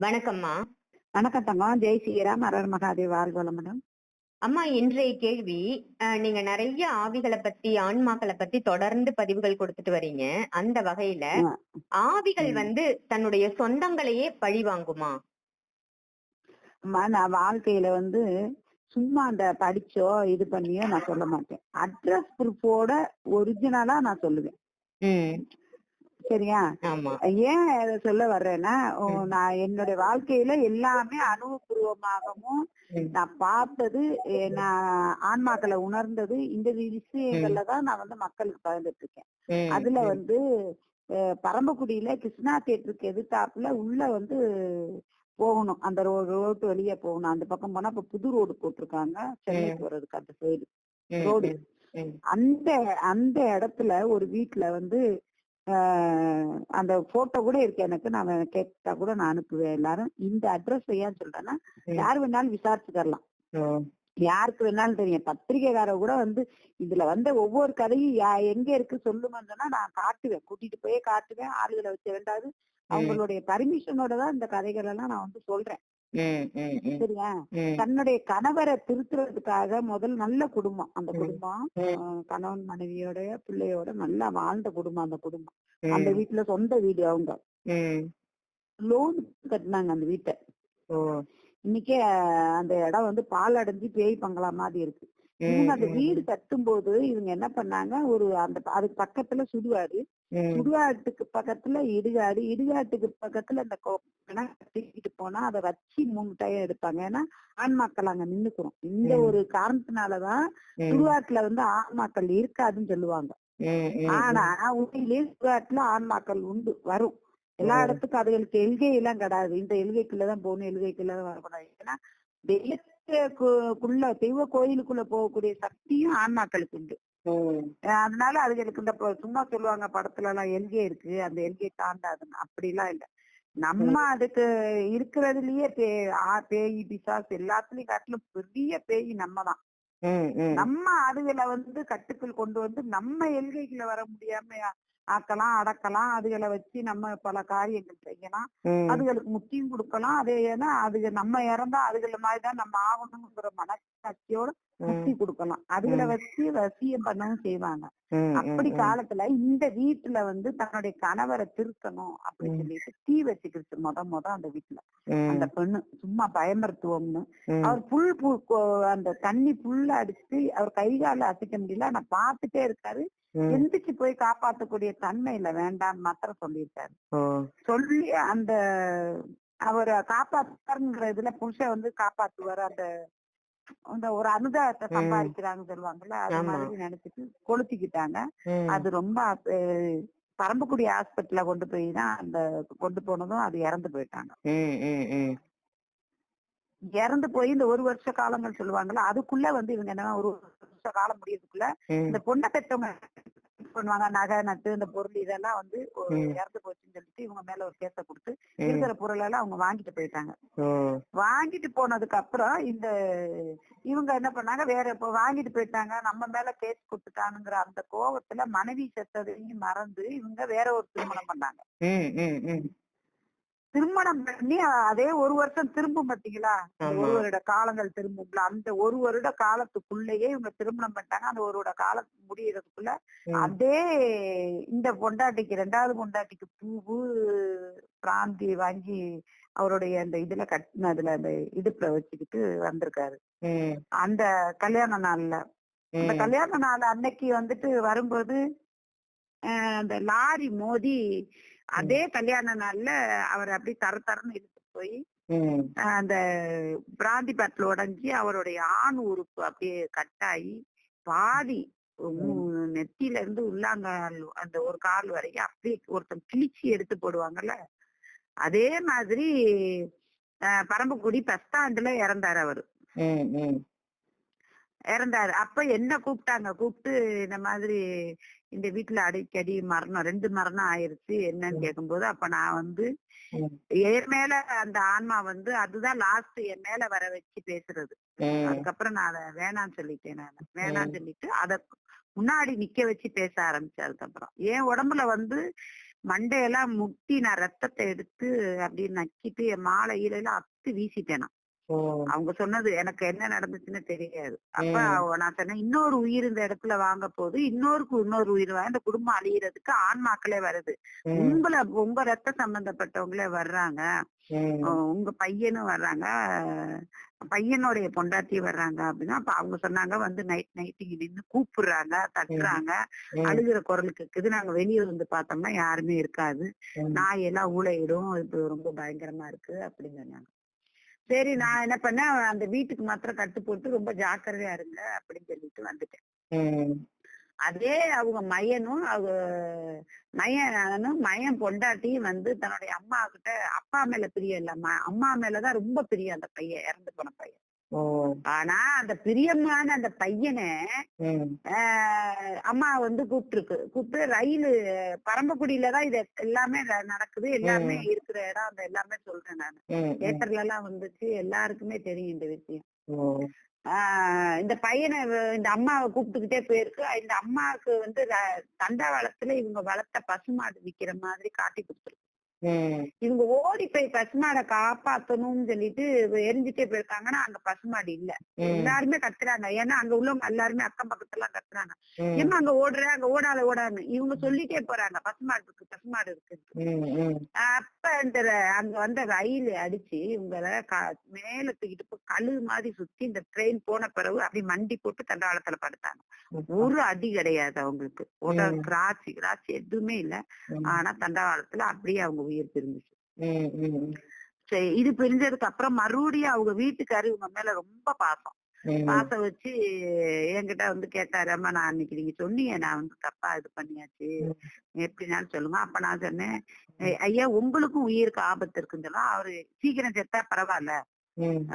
வணக்கம்மா. வணக்கம் தங்கம் ஜெய் ஸ்ரீராம் அரர் மகாதேவ் வாழ்வளம் மேடம் அம்மா இன்றைய கேள்வி நீங்க நிறைய ஆவிகளை பத்தி ஆன்மாக்களை பத்தி தொடர்ந்து பதிவுகள் கொடுத்துட்டு வரீங்க. அந்த வகையில. ஆவிகள். வந்து தன்னுடைய சொந்தங்களையே பழி வாங்குமா? நான் வாழ்க்கையில வந்து சும்மா அந்த படிச்சோ இது பண்ணியோ நான் சொல்ல மாட்டேன். அட்ரஸ் ப்ரூஃபோட ஒரிஜினலா நான் சொல்லுவேன். சரியா ஏன் இதை சொல்ல வர்றேன்னா. நான் என்னுடைய வாழ்க்கையில எல்லாமே அனுபவபூர்வமாகவும். நான் பார்த்தது நான் ஆன்மாக்களை உணர்ந்தது இந்த விஷயங்கள்ல தான் நான் வந்து மக்களுக்கு பகிர்ந்துட்டு இருக்கேன் அதுல. வந்து பரம்பக்குடியில கிருஷ்ணா தேட்டருக்கு எதிர்த்தாப்புல உள்ள வந்து போகணும் அந்த ரோட்டு வழியா போகணும் அந்த பக்கம் போனா இப்ப புது ரோடு போட்டிருக்காங்க சென்னை ம். போறதுக்கு அந்த சைடு ரோடு. அந்த அந்த இடத்துல ஒரு வீட்ல வந்து அந்த போட்டோ கூட இருக்கு எனக்கு. நான் கேட்டா கூட நான் அனுப்புவேன் எல்லாரும். இந்த அட்ரஸ் ஏன் சொல்றேன்னா. யார் வேணாலும் விசாரிச்சுக்கலாம் ஓ. யாருக்கு வேணாலும் தெரியும். பத்திரிகைக்கார கூட வந்து இதுல வந்து ஒவ்வொரு கதையும் எங்க இருக்கு சொல்லுங்கன்னு சொன்னா நான் காட்டுவேன். கூட்டிட்டு போய் காட்டுவேன். ஆளுகளை வச்சு ரெண்டாவது அவங்களுடைய பர்மிஷனோட தான் இந்த கதைகள் எல்லாம் நான் வந்து சொல்றேன். சரியா. தன்னுடைய கணவரை திருத்துறதுக்காக முதல் நல்ல குடும்பம் அந்த. குடும்பம் கணவன் மனைவியோட பிள்ளையோட நல்லா வாழ்ந்த குடும்பம் அந்த குடும்பம் அந்த வீட்டுல சொந்த வீடு அவங்க. லோன் கட்டினாங்க அந்த வீட்டை. இன்னைக்கே அந்த இடம் வந்து பால் அடைஞ்சு பேய் பங்களா மாதிரி இருக்கு அந்த வீடு கட்டும்போது இவங்க என்ன பண்ணாங்க? ஒரு அந்த அதுக்கு பக்கத்துல சுடுகாடு. சுடுகாட்டுக்கு பக்கத்துல இடுகாடு. இடுகாட்டுக்கு பக்கத்துல அந்த கோ- பிணம் தூக்கிட்டு போனா அதை வச்சு மூணு டயம் எடுப்பாங்க. ஏன்னா ஆண்மாக்கள் அங்க நின்னுக்கிறோம். இந்த. ஒரு காரணத்தினாலதான் சுடுகாட்டுல வந்து ஆண்மாக்கள் இருக்காதுன்னு சொல்லுவாங்க. ஆனா உண்மையிலேயே சுடுகாட்டுல ஆண்மாக்கள் உண்டு வரும். எல்லா. இடத்துக்கும் அதுகளுக்கு எல்கை எல்லாம் கிடையாது இந்த எல்கைக்குள்ளதான் போகணும் எல்கைக்குள்ளதான் வரக்கூடாது. ஏன்னா தெய்வத்துக்குள்ள தெய்வ கோயிலுக்குள்ள போகக்கூடிய சக்தியும் ஆன்மாக்களுக்கு உண்டு. அதனால அதுகளுக்கு இந்த சும்மா சொல்லுவாங்க படத்துல எல்லாம் எல்கை இருக்கு அந்த எல்கை தாண்டாதுன்னு. அப்படிலாம் இல்ல. நம்ம அதுக்கு இருக்கிறதுலயே பேய் பிசாசு எல்லாத்துலயும் காட்டிலும் பெரிய பேய் நம்ம தான். நம்ம அதுகளை வந்து கட்டுக்குள் கொண்டு வந்து நம்ம எல்கைக்குள்ள வர முடியாம ஆக்கலாம் அடக்கலாம் அதுகளை வச்சு நம்ம பல காரியங்கள் செய்யலாம். அதுகளுக்கு முக்கியம் கொடுக்கலாம் அதே ஏன்னா அதுக நம்ம இறந்தா அதுகள மாதிரிதான் நம்ம ஆகணுங்கிற மனசாட்சியோட முக்தி கொடுக்கலாம் அதுகளை ம். வச்சு வசியம் பண்ணவும் செய்வாங்க அப்படி காலத்துல இந்த வீட்டுல வந்து தன்னுடைய கணவரை திருத்தணும் அப்படின்னு. சொல்லிட்டு தீ வச்சுக்கிடுச்சு முத முத அந்த வீட்டுல. அந்த பெண்ணு சும்மா பயமருத்துவம்னு. அவர் புல் பு அந்த தண்ணி புல்ல அடிச்சுட்டு அவர் கை கால அசைக்க முடியல ஆனா பாத்துட்டே இருக்காரு. எந்திரிச்சு போய் காப்பாத்தக்கூடிய தன்மை இல்ல வேண்டாம் மாத்திரம் சொல்லியிருக்காரு. சொல்லி அந்த அவரை காப்பாத்துறாருங்கிற இதுல புருஷன் வந்து காப்பாத்துவாரு அந்த அந்த ஒரு அனுதாபத்தை ம். சம்பாதிக்கிறாங்கன்னு சொல்லுவாங்கல்ல அது. மாதிரி நினைச்சிட்டு கொளுத்திக்கிட்டாங்க. அது ரொம்ப பரம்பக்குடி ஹாஸ்பிட்டல்ல கொண்டு போய் தான் அந்த கொண்டு போனதும் அது இறந்து போயிட்டாங்க. இறந்து போய் இந்த ஒரு வருஷ காலங்கள் சொல்லுவாங்கல்ல அதுக்குள்ள வந்து இவங்க என்ன ஒரு வருஷ காலம் முடியறதுக்குள்ள. இந்த பொண்ணை பெற்றவங்க பண்ணுவாங்க நகை நட்டு இந்த பொருள் இதெல்லாம் வந்து. இறந்து போச்சுன்னு சொல்லிட்டு இவங்க மேல ஒரு கேஸ கொடுத்து. இருக்கிற பொருள் எல்லாம் அவங்க வாங்கிட்டு போயிட்டாங்க. வாங்கிட்டு போனதுக்கு அப்புறம் இந்த இவங்க என்ன பண்ணாங்க வேற இப்போ வாங்கிட்டு போயிட்டாங்க நம்ம மேல கேஸ் கொடுத்துட்டானுங்கிற அந்த கோவத்துல மனைவி செத்ததையும் மறந்து இவங்க வேற ஒரு திருமணம் பண்ணாங்க. திருமணம் பண்ணி அதே ஒரு வருஷம் திரும்பும் பாத்தீங்களா. ஒரு வருட காலங்கள் திரும்பும்ல அந்த ஒரு வருட காலத்துக்குள்ளேயே இவங்க திருமணம் பண்ணிட்டாங்க அந்த ஒரு வருட காலம் முடியறதுக்குள்ள. அதே இந்த பொண்டாட்டிக்கு ரெண்டாவது பொண்டாட்டிக்கு பூவு பிராந்தி வாங்கி அவருடைய அந்த இதுல கட்டினதுல அந்த இடுப்புல வச்சுக்கிட்டு வந்திருக்காரு. அந்த கல்யாண நாள்ல அந்த. கல்யாண நாள் அன்னைக்கு வந்துட்டு வரும்போது அந்த லாரி மோதி அதே கல்யாண நாள்ல அவர் அப்படி தர தரன்னு இழுத்து போய் அந்த பிராந்தி பாட்டில் உடைஞ்சி அவருடைய ஆண் உறுப்பு அப்படியே கட்டாயி பாதி நெத்தியில இருந்து உள்ளாங்கால் அந்த ஒரு கால் வரைக்கும் அப்படியே ஒருத்தன் கிழிச்சி எடுத்து போடுவாங்கல்ல அதே மாதிரி பரம்பக்குடி பஸ் ஸ்டாண்டுல இறந்தாரு அவரு. இறந்தாரு. அப்ப என்ன கூப்பிட்டாங்க? கூப்பிட்டு இந்த மாதிரி இந்த வீட்டுல அடிக்கடி மரணம் ரெண்டு மரணம் ஆயிருச்சு. என்னன்னு கேட்கும்போது அப்ப நான் வந்து. என் மேல அந்த ஆன்மா வந்து அதுதான் லாஸ்ட் என் மேல வர வச்சு பேசுறது. அதுக்கப்புறம் நான் அதை வேணாம்னு சொல்லிட்டேன் நான். வேணாம்னு சொல்லிட்டு அத முன்னாடி நிக்க வச்சு பேச ஆரம்பிச்சேன் அதுக்கப்புறம் என் உடம்புல வந்து மண்டையெல்லாம் முட்டி நான் ரத்தத்தை எடுத்து அப்படியே நக்கிட்டு என் மாலை எல்லாம் அத்து வீசிட்டேன் அவங்க சொன்னது எனக்கு என்ன நடந்துச்சுன்னு தெரியாது. அப்ப நான் சொன்னேன் இன்னொரு உயிர் இந்த இடத்துல வாங்க போகுது இன்னொருக்கு இன்னொரு உயிர் வாங்க. இந்த குடும்பம் அழியறதுக்கு ஆன்மாக்களே வருது. உங்களை உங்க ரத்த சம்பந்தப்பட்டவங்களே வர்றாங்க. உங்க பையனும் வர்றாங்க. பையனுடைய பொண்டாட்டி வர்றாங்க அப்படின்னா அப்ப அவங்க சொன்னாங்க வந்து நைட் நைட் இங்க நின்னு கூப்பிடுறாங்க தட்டுறாங்க. அழுகிற குரல் கேக்குது. நாங்க வெளியே வந்து பார்த்தோம்னா யாருமே இருக்காது. நாய் எல்லாம் ஊழையிடும் இது ரொம்ப பயங்கரமா இருக்கு அப்படின்னு சொன்னாங்க. சரி நான் என்ன பண்ணேன் அந்த வீட்டுக்கு மாத்திரம் கட்டு போட்டு ரொம்ப ஜாக்கிரதையா இருங்க அப்படின்னு சொல்லிட்டு வந்துட்டேன். அதே அவங்க மையனும் அவங்க மையனும் மையன் பொண்டாட்டியும் வந்து தன்னுடைய அம்மா கிட்ட அப்பா மேல பிரியம் இல்லம்மா. அம்மா மேலதான் ரொம்ப பிரியம் அந்த பையன் இறந்து போன பையன். ஆனா அந்த பிரியமான அந்த பையனை அம்மா வந்து கூப்பிட்டுருக்கு கூப்பிட்டு ரயில் பரம்பக்குடியில தான் இது எல்லாமே நடக்குது. எல்லாமே இருக்கிற இடம் அந்த எல்லாமே சொல்றேன் நான். தியேட்டர்ல எல்லாம் வந்துச்சு. எல்லாருக்குமே தெரியும் இந்த விஷயம். இந்த பையனை இந்த அம்மாவை கூப்பிட்டுக்கிட்டே போயிருக்கு. இந்த அம்மாவுக்கு வந்து ர- தண்டவாளத்துல இவங்க வளர்த்த பசுமாடு விக்கிற மாதிரி காட்டி கொடுத்துருக்கு. இவங்க ஓடி போய் பசுமாடை காப்பாத்தணும்னு சொல்லிட்டு எரிஞ்சுட்டே போயிருக்காங்கன்னா அங்க பசுமாடு இல்ல. எல்லாருமே கத்துறாங்க. ஏன்னா அங்க உள்ளவங்க எல்லாருமே அக்கம் பக்கத்துல எல்லாம் கத்துறாங்க ஏமா அங்க ஓடுற அங்க ஓடாத ஓடான்னு இவங்க சொல்லிட்டே போறாங்க. பசுமாடு இருக்கு பசுமாடு இருக்கு. அப்ப இந்த அங்க வந்த ரயில் அடிச்சு இவங்கள மேல தூக்கிட்டு போய் கழு மாதிரி சுத்தி இந்த ட்ரெயின் போன பிறகு அப்படி மண்டி போட்டு தண்டவாளத்துல படுத்தாங்க. ஒரு அடி கிடையாது அவங்களுக்கு. உடல். கிராச்சி கிராச்சி எதுவுமே இல்ல. ஆனா தண்டவாளத்துல அப்படியே அவங்க உயிர் பிரிஞ்சுச்சு. சரி இது பிரிஞ்சதுக்கு அப்புறம் மறுபடியும் அவங்க வீட்டுக்காரு இவங்க மேல ரொம்ப பாசம். ம். பாசம் வச்சு என்கிட்ட வந்து கேட்டாரு அம்மா நான் அன்னைக்கு நீங்க சொன்னீங்க நான் வந்து தப்பா இது பண்ணியாச்சு. எப்படினாலும் சொல்லுங்க அப்ப நான் சொன்னேன் "ஐ- ஐயா உங்களுக்கும் உயிருக்கு ஆபத்து இருக்குன்னு சொன்னா அவரு சீக்கிரம் செத்தா பரவாயில்ல.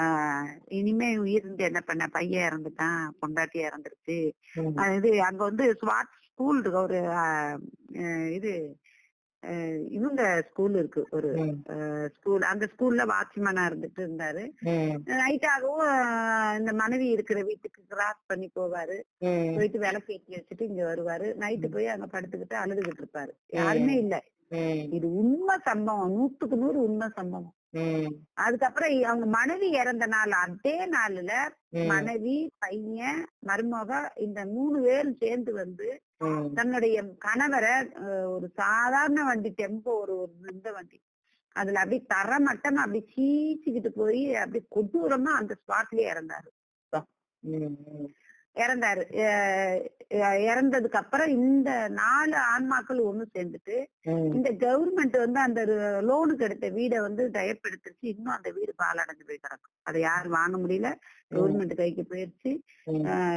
ஆஹ் இனிமே உயிர் இருந்து என்ன பண்ண பையன் இறந்துட்டான் பொண்டாட்டி இறந்துருச்சு. அது இது அங்க வந்து ஸ்வாட் ஸ்கூல் இருக்கு ஒரு இது இவங்க ஸ்கூல் இருக்கு. ஒரு ஸ்கூல் அந்த ஸ்கூல்ல வாட்ச்மேனா இருந்துட்டு இருந்தாரு. ம், நைட் ஆகவும் ஆஹ் இந்த மனைவி இருக்கிற வீட்டுக்கு கிராஸ் பண்ணி போவாரு. போயிட்டு விளக்கு ஏற்றி வச்சுட்டு இங்க வருவாரு. நைட்டு போய் அங்க படுத்துக்கிட்டு அழுதுகிட்டு இருப்பாரு. யாருமே இல்ல. இது உண்மை சம்பவம். நூத்துக்கு நூறு உண்மை சம்பவம். அதுக்கப்புறம் அவங்க மனைவி இறந்த நாள் அதே நாள்ல மனைவி பையன் மருமக இந்த மூணு பேரும் சேர்ந்து வந்து. தன்னுடைய கணவரை ஒரு சாதாரண வண்டி டெம்போ ஒரு ஒரு இந்த வண்டி. அதுல அப்படியே தரமட்டமா அப்படி சீச்சிக்கிட்டு போய் அப்படியே கொடூரமா அந்த ஸ்பாட்லயே இறந்தாரு. இறந்தாரு. இறந்ததுக்கு அப்புறம் இந்த நாலு ஆன்மாக்கள் ஒண்ணு சேர்ந்துட்டு இந்த கவர்மெண்ட் வந்து அந்த லோனுக்கு எடுத்த வீடை வந்து தயப்படுத்திருச்சு இன்னும் அந்த வீடு பாலடைஞ்சு போய் கிடக்கும் அதை யாரும் வாங்க முடியல. கவர்மெண்ட் கைக்கு போயிருச்சு.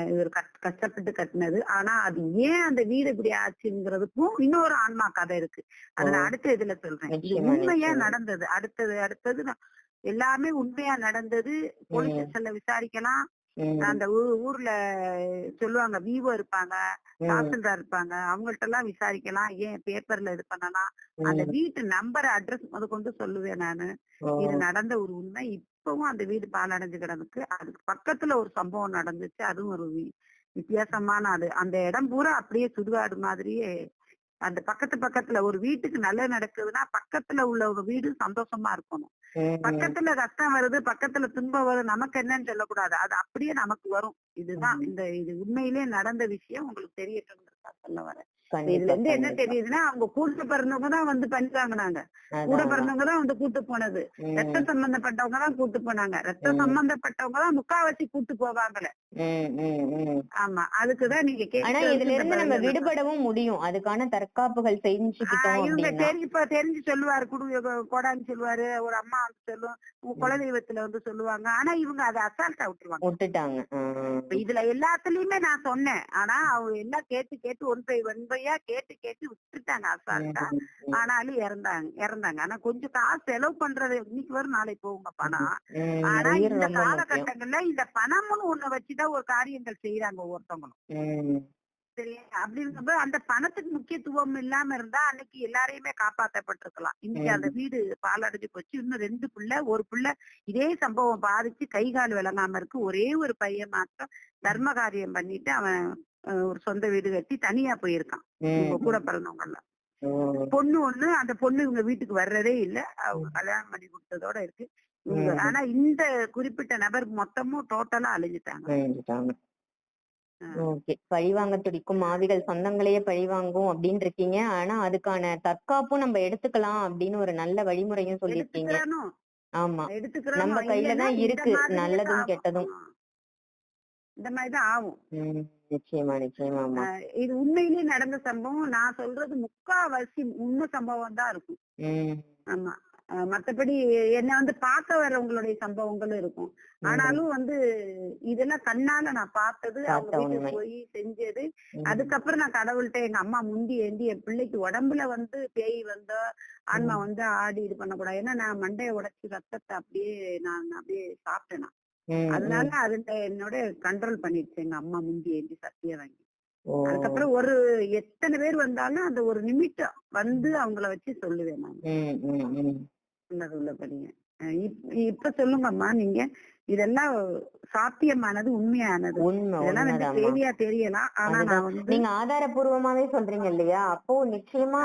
இவர் கஷ்ட- கஷ்டப்பட்டு கட்டினது. ஆனா அது ஏன் அந்த வீடு இப்படி ஆச்சுங்கிறதுக்கும் இன்னொரு ஆன்மா கதை இருக்கு. அதை நான் அடுத்த இதுல சொல்றேன். இது உண்மையா. நடந்தது. அடுத்தது அடுத்தது எல்லாமே உண்மையா நடந்தது. போலீஸ். ஸ்டேஷன்ல விசாரிக்கலாம். அந்த ஊர்ல சொல்லுவாங்க விவோ இருப்பாங்க தாசில்தார் இருப்பாங்க அவங்கள்ட்ட எல்லாம் விசாரிக்கலாம் ஏன் பேப்பர்ல இது பண்ணலாம் அந்த. வீட்டு நம்பர் அட்ரஸ் முத கொண்டு சொல்லுவேன் நானு. இது நடந்த ஒரு உண்மை இப்பவும் அந்த வீடு பாலடைஞ்சு கிடந்துக்கு அதுக்கு பக்கத்துல ஒரு சம்பவம் நடந்துச்சு அதுவும் ஒரு வித்தியாசமான அது. அந்த இடம் பூரா அப்படியே சுடுகாடு மாதிரியே அந்த பக்கத்து பக்கத்துல ஒரு வீட்டுக்கு நல்லது நடக்குதுன்னா பக்கத்துல உள்ள ஒரு வீடு சந்தோஷமா இருக்கணும். பக்கத்துல கஷ்டம் வருது பக்கத்துல துன்பம் வருது நமக்கு என்னன்னு சொல்லக்கூடாது. அது அப்படியே நமக்கு வரும். இதுதான் இந்த இது உண்மையிலேயே நடந்த விஷயம். உங்களுக்கு தெரியட்டும் சொல்ல வரேன். இதுல இருந்து என்ன. தெரியுதுன்னா அவங்க கூட பிறந்தவங்க தான் வந்து நாங்க கூட பிறந்தவங்க தான் வந்து கூட்டு போனது. ரத்த சம்பந்தப்பட்டவங்க தான் கூட்டு போனாங்க. ரத்த. சம்பந்தப்பட்டவங்க தான் முக்காவாசி கூட்டு ம். ஆமா அதுக்குதான் நீங்க ஆனா இதுல இருந்து நம்ம விடுபடவும் முடியும். அதுக்கான தற்காப்புகள் செஞ்சுக்கிட்டோம் இவங்க தெரிஞ்சு தெரிஞ்சு சொல்லுவாரு குடு கொடான்னு சொல்லுவாரு ஒரு அம்மா வந்து சொல்லும் குலதெய்வத்துல வந்து சொல்லுவாங்க. ஆனா இவங்க அதை அசால்ட்டா விட்டுருவாங்க. விட்டுட்டாங்க. இதுல எல்லாத்துலயுமே நான் சொன்னேன். ஆனா அவங்க எல்லாம் கேட்டு கேட்டு ஒன் பை ஒன் பையா கேட்டு கேட்டு விட்டுட்டாங்க அசால்ட்டா ஆனாலும் இறந்தாங்க இறந்தாங்க. ஆனா கொஞ்சம் காசு செலவு பண்றது இன்னைக்கு வரும் நாளைக்கு போகுங்க பணம். ஆனா இந்த காலகட்டங்கள்ல இந்த பணம்னு ஒண்ணு வச்சுதான் ஒரு காரியங்கள் செய்யறாங்க ஒவ்வொருத்தவங்களும். சரியா? அப்படி இருக்கும்போது அந்த பணத்துக்கு முக்கியத்துவம் இல்லாம இருந்தா அன்னைக்கு எல்லாரையுமே காப்பாத்தப்பட்டிருக்கலாம். இன்னைக்கு அந்த வீடு பாலடைஞ்சு போச்சு. இன்னும் ரெண்டு புள்ள ஒரு புள்ள இதே சம்பவம் பாதிச்சு கை கால் விளங்காம இருக்கு. ஒரே ஒரு பையன் மாத்திரம் தர்ம காரியம் பண்ணிட்டு அவன் ஒரு சொந்த வீடு கட்டி தனியா போயிருக்கான். கூட பிறந்தவங்க எல்லாம் பொண்ணு ஒண்ணு அந்த பொண்ணு இவங்க வீட்டுக்கு வர்றதே இல்ல. கல்யாணம் பண்ணி கொடுத்ததோட இருக்கு. ஆனா இந்த குறிப்பிட்ட நபர் மொத்தமும் டோட்டலா அழிஞ்சிட்டாங்க. அழிஞ்சுட்டாங்க. ஓகே. பழிவாங்க துடிக்கும் ஆவிகள் சொந்தங்களையே பழிவாங்கும் அப்படின்னு இருக்கீங்க ஆனா அதுக்கான தற்காப்பும் நம்ம எடுத்துக்கலாம் அப்படின்னு ஒரு நல்ல வழிமுறையும் எடுத்துக்கிறனும் ஆமா. நம்ம கையில தான் இருக்கு. நல்லதும். கெட்டதும். இந்த மாதிரிதான் ஆகும். நிச்சயமா நிச்சயமாமா அஹ் இது உண்மையிலேயே நடந்த சம்பவம். நான் சொல்றது முக்காவாசி உண்மை சம்பவம் தான் இருக்கும். ஆமா. மத்தபடி என்ன வந்து பார்க்க வர்றவங்களுடைய சம்பவங்களும் இருக்கும். ஆனாலும் வந்து இதெல்லாம் கண்ணால நான் பார்த்தது அவங்க வீட்டுக்கு. போய் செஞ்சது. அதுக்கப்புறம் நான் கடவுள்கிட்ட எங்க அம்மா முந்தி ஏந்தி என் பிள்ளைக்கு உடம்புல வந்து பேய் வந்தா ஆன்மா. வந்து ஆடி இது பண்ணக்கூடாது. ஏன்னா நான் மண்டையை உடைச்சு ரத்தத்தை அப்படியே நான் அப்படியே சாப்பிட்டேன் அதனால ம். அதுல என்னோட கண்ட்ரோல் பண்ணிடுச்சு எங்க அம்மா முந்தி ஏந்தி சத்தியம் வாங்கி. அதுக்கப்புறம் ஒரு எத்தனை பேர் வந்தாலும் அந்த ஒரு நிமிஷம் வந்து அவங்கள வச்சு சொல்லுவேன் நான். உள்ளது உள்ளபடிங்க இப்ப சொல்லுங்கம்மா நீங்க இதெல்லாம் சாத்தியமானது உண்மையானது. உண்மை இதெல்லாம் வந்து தேவையா தெரியலாம் ஆனா. நான் வந்து நீங்க ஆதாரபூர்வமாவே சொல்றீங்க இல்லையா? அப்போ நிச்சயமா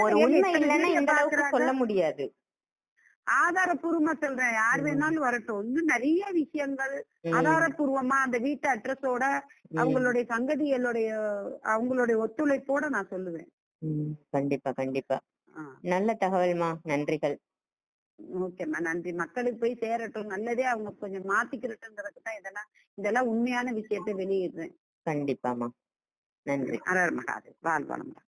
ஒரு உண்மை இல்லைன்னா இந்த அளவுக்கு? சொல்ல முடியாது. ஆதாரப்பூர்வமா சொல்றேன். யார். வேணாலும் வரட்டும். இன்னும் நிறைய விஷயங்கள் ம், ஆதாரப்பூர்வமா அந்த வீட்டு அட்ரஸோட அவங்களுடைய சங்கதிகளுடைய அவங்களுடைய ஒத்துழைப்போட நான் சொல்லுவேன். கண்டிப்பா கண்டிப்பா. நல்ல தகவல்மா. நன்றிகள். ஓகேம்மா நன்றி. மக்களுக்கு போய் சேரட்டும். நல்லதே அவங்க கொஞ்சம் மாத்திக்கிறட்டுங்கிறதுக்கு தான் இதெல்லாம் இதெல்லாம் உண்மையான விஷயத்தை வெளியிடுறேன். கண்டிப்பாமா நன்றி. அரர் மகாதேவ். வாழ் வளமுடன்